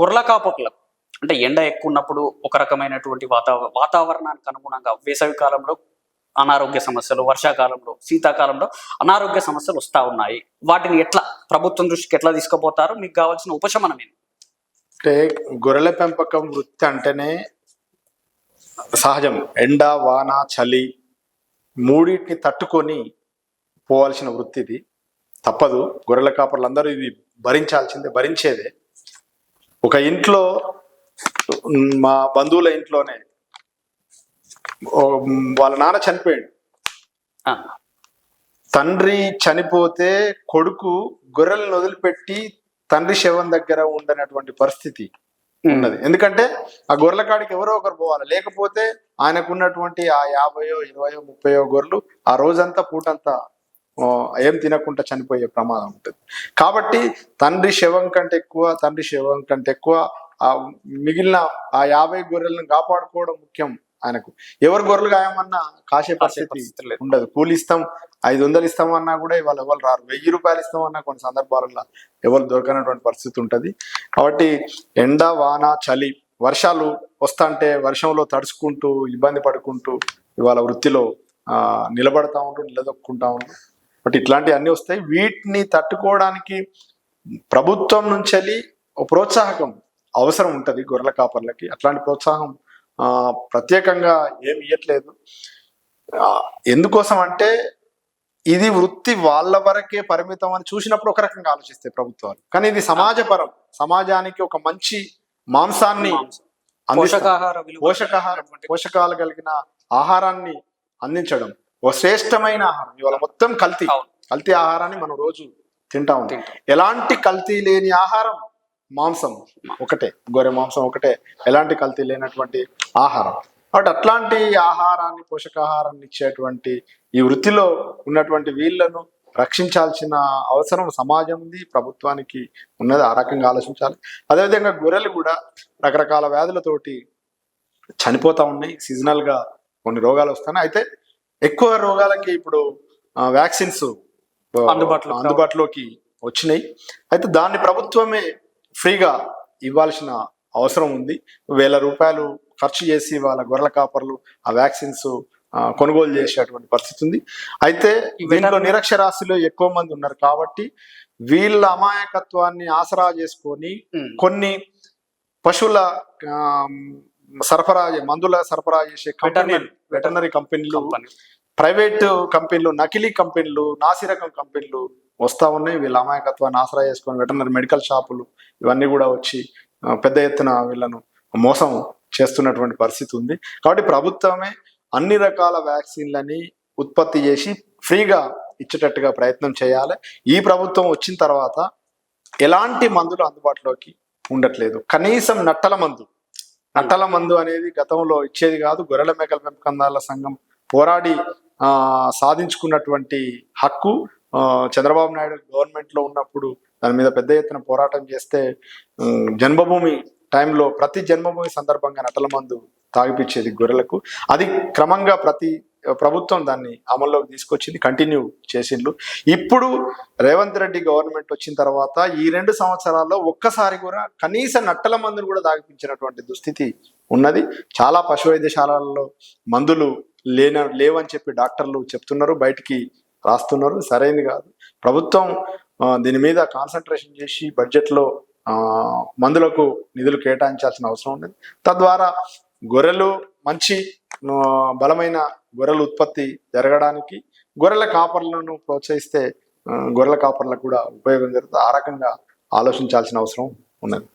గొర్రెల కాపకులకు అంటే ఎండ ఎక్కువ ఉన్నప్పుడు ఒక రకమైనటువంటి వాతావరణ వాతావరణానికి అనుగుణంగా వేసవి కాలంలో అనారోగ్య సమస్యలు వర్షాకాలంలో శీతాకాలంలో అనారోగ్య సమస్యలు వస్తూ ఉన్నాయి. వాటిని ఎట్లా ప్రభుత్వం దృష్టికి ఎట్లా తీసుకుపోతారు? మీకు కావాల్సిన ఉపశమనం ఏంటి? అంటే గొర్రెల పెంపకం వృత్తి అంటేనే సహజం. ఎండ వాన చలి మూడింటిని తట్టుకొని పోవాల్సిన వృత్తి ఇది. తప్పదు. గొర్రెల కాపర్లు అందరూ ఇది భరించాల్సిందే భరించేదే. ఒక ఇంట్లో మా బంధువుల ఇంట్లోనే వాళ్ళ నాన్న చనిపోయాడు. ఆ, తండ్రి చనిపోతే కొడుకు గొర్రెలను వదిలిపెట్టి తండ్రి శవం దగ్గర ఉండనటువంటి పరిస్థితి ఉన్నది. ఎందుకంటే ఆ గొర్రెల కాడికి ఎవరో ఒకరు పోవాలి. లేకపోతే ఆయనకు ఉన్నటువంటి ఆ యాభయో ఇరవయో ముప్పయో గొర్రెలు ఆ రోజంతా పూటంతా ఏం తినకుండా చనిపోయే ప్రమాదం ఉంటుంది. కాబట్టి తండ్రి శవం కంటే ఎక్కువ తండ్రి శవం కంటే ఎక్కువ ఆ మిగిలిన ఆ యాభై గొర్రెలను కాపాడుకోవడం ముఖ్యం ఆయనకు. ఎవరు గొర్రెలు గాయమన్నా కాసే పరిస్థితి. ఉండదు. కూలి ఇస్తాం ఐదు వందలు ఇస్తామన్నా కూడా ఇవాళ ఎవరు రారు. వెయ్యి రూపాయలు ఇస్తామన్నా కొన్ని సందర్భాలలో ఎవరు దొరకనటువంటి పరిస్థితి ఉంటుంది. కాబట్టి ఎండ వాన చలి వర్షాలు వస్తాంటే వర్షంలో తడుచుకుంటూ ఇబ్బంది పడుకుంటూ ఇవాళ వృత్తిలో ఆ, నిలబడతా ఉంటూ నిలదొక్కుంటా ఉంటూ బట్ ఇట్లాంటివి అన్నీ వస్తాయి. వీటిని తట్టుకోవడానికి ప్రభుత్వం నుంచి ప్రోత్సాహకం అవసరం ఉంటుంది గొర్రెల కాపర్లకి. అట్లాంటి ప్రోత్సాహం ఆ, ప్రత్యేకంగా ఏమి ఇవ్వట్లేదు ఎందుకోసం అంటే ఇది వృత్తి వాళ్ళ వరకే పరిమితం అని చూసినప్పుడు ఒక రకంగా ఆలోచిస్తాయి ప్రభుత్వాలు. కానీ ఇది సమాజపరం. సమాజానికి ఒక మంచి మాంసాన్ని. పోషకాహార పోషకాహారం పోషకాలు కలిగిన ఆహారాన్ని అందించడం. ఒక శ్రేష్టమైన ఆహారం. ఇవాళ మొత్తం కల్తీ. కల్తీ ఆహారాన్ని మనం రోజు తింటా ఉంటాం. ఎలాంటి కల్తీ లేని ఆహారం? మాంసం ఒకటే. గొర్రె మాంసం ఒకటే. ఎలాంటి కల్తీ లేనటువంటి ఆహారం? కాబట్టి అట్లాంటి ఆహారాన్ని పోషకాహారాన్ని ఇచ్చేటువంటి ఈ వృత్తిలో ఉన్నటువంటి వీళ్ళను రక్షించాల్సిన అవసరం సమాజం ఉంది ప్రభుత్వానికి ఉన్నది ఆ రకంగా ఆలోచించాలి. అదేవిధంగా గొర్రెలు కూడా రకరకాల వ్యాధులతోటి చనిపోతా ఉన్నాయి. సీజనల్గా కొన్ని రోగాలు వస్తున్నాయి. అయితే ఎక్కువ రోగాలకి ఇప్పుడు వ్యాక్సిన్స్ అందుబాటులోకి అందుబాటులోకి వచ్చినాయి. అయితే దాన్ని ప్రభుత్వమే ఫ్రీగా ఇవ్వాల్సిన అవసరం ఉంది. వేల రూపాయలు ఖర్చు చేసి వాళ్ళ గొర్రెల కాపర్లు ఆ వ్యాక్సిన్స్ కొనుగోలు చేసేటువంటి పరిస్థితి ఉంది. అయితే దీంట్లో నిరక్షరాస్యులు ఎక్కువ మంది ఉన్నారు కాబట్టి వీళ్ళ అమాయకత్వాన్ని ఆసరా చేసుకొని. కొన్ని పశువుల సరఫరా మందుల సరఫరా చేసే కంపెనీలు వెటర్నరీ కంపెనీలు కంపెనీ. ప్రైవేట్ కంపెనీలు నకిలీ కంపెనీలు నాసిరకం కంపెనీలు వస్తా ఉన్నాయి. వీళ్ళ అమాయకత్వాన్ని ఆసరా చేసుకొని వెటర్నరీ మెడికల్ షాపులు ఇవన్నీ కూడా వచ్చి పెద్ద ఎత్తున వీళ్ళను మోసం చేస్తున్నటువంటి పరిస్థితి ఉంది. కాబట్టి ప్రభుత్వమే అన్ని రకాల వ్యాక్సిన్లని ఉత్పత్తి చేసి ఫ్రీగా ఇచ్చేటట్టుగా ప్రయత్నం చేయాలి. ఈ ప్రభుత్వం వచ్చిన తర్వాత ఎలాంటి మందులు అందుబాటులోకి ఉండట్లేదు. కనీసం నట్టల మందు నట్టల మందు అనేది గతంలో ఇచ్చేది కాదు గొర్రెల మేకల పెంపకందారుల సంఘం పోరాడి ఆ, సాధించుకున్నటువంటి హక్కు చంద్రబాబు నాయుడు గవర్నమెంట్లో ఉన్నప్పుడు దాని మీద పెద్ద ఎత్తున పోరాటం చేస్తే జన్మభూమి టైంలో ప్రతి జన్మభూమి సందర్భంగా నటల మందు తాగిపించేది గొర్రెలకు. అది క్రమంగా ప్రతి ప్రభుత్వం దాన్ని అమల్లోకి తీసుకొచ్చింది కంటిన్యూ చేసిండ్రు ఇప్పుడు రేవంత్ రెడ్డి గవర్నమెంట్ వచ్చిన తర్వాత ఈ రెండు సంవత్సరాల్లో ఒక్కసారి కూడా కనీస నట్టల మందులు కూడా దాగిపించినటువంటి దుస్థితి ఉన్నది. చాలా పశు వైద్యశాలల్లో మందులు లేన లేవని చెప్పి డాక్టర్లు చెప్తున్నారు బయటికి రాస్తున్నారు. సరైనది కాదు. ప్రభుత్వం దీని మీద కాన్సన్ట్రేషన్ చేసి బడ్జెట్లో మందులకు నిధులు కేటాయించాల్సిన అవసరం ఉంది తద్వారా గొర్రెలు మంచి బలమైన గొర్రెల ఉత్పత్తి జరగడానికి గొర్రెల కాపర్లను ప్రోత్సహిస్తే గొర్రెల కాపర్లకు కూడా ఉపయోగం జరుగుతుంది. ఆ రకంగా ఆలోచించాల్సిన అవసరం ఉన్నది.